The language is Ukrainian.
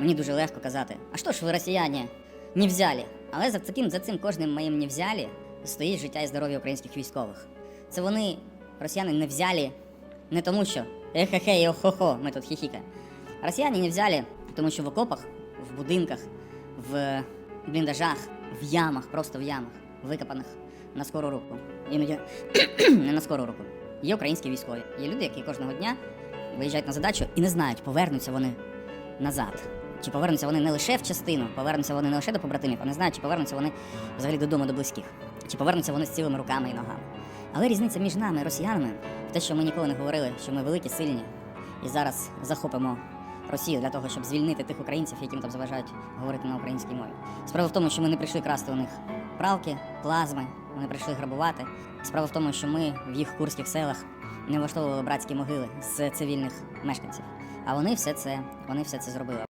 Мені дуже легко казати, а що ж ви, росіяни, не взяли? Але за цим, за цим кожним моїм не взяли стоїть життя і здоров'я українських військових. Це вони, росіяни, не взяли не тому, що ехе-хе, і охо-хо, ми тут хіхіка. Росіяни не взяли, тому що в окопах, в будинках, в бліндажах, в ямах, просто в ямах, викопаних на скору руку. Іноді не на скору руку. Є українські військові. Є люди, які кожного дня виїжджають на задачу і не знають, повернуться вони назад. Чи повернуться вони не лише в частину, повернуться вони не лише до побратимів, а не знають, чи повернуться вони взагалі додому до близьких, чи повернуться вони з цілими руками і ногами. Але різниця між нами, росіянами, в те, що ми ніколи не говорили, що ми великі, сильні, і зараз захопимо Росію для того, щоб звільнити тих українців, яким там заважають говорити на українській мові. Справа в тому, що ми не прийшли красти у них пралки, плазми, вони прийшли грабувати. Справа в тому, що ми в їх курських селах не влаштовували братські могили з цивільних мешканців. А вони все це, вони все це зробили.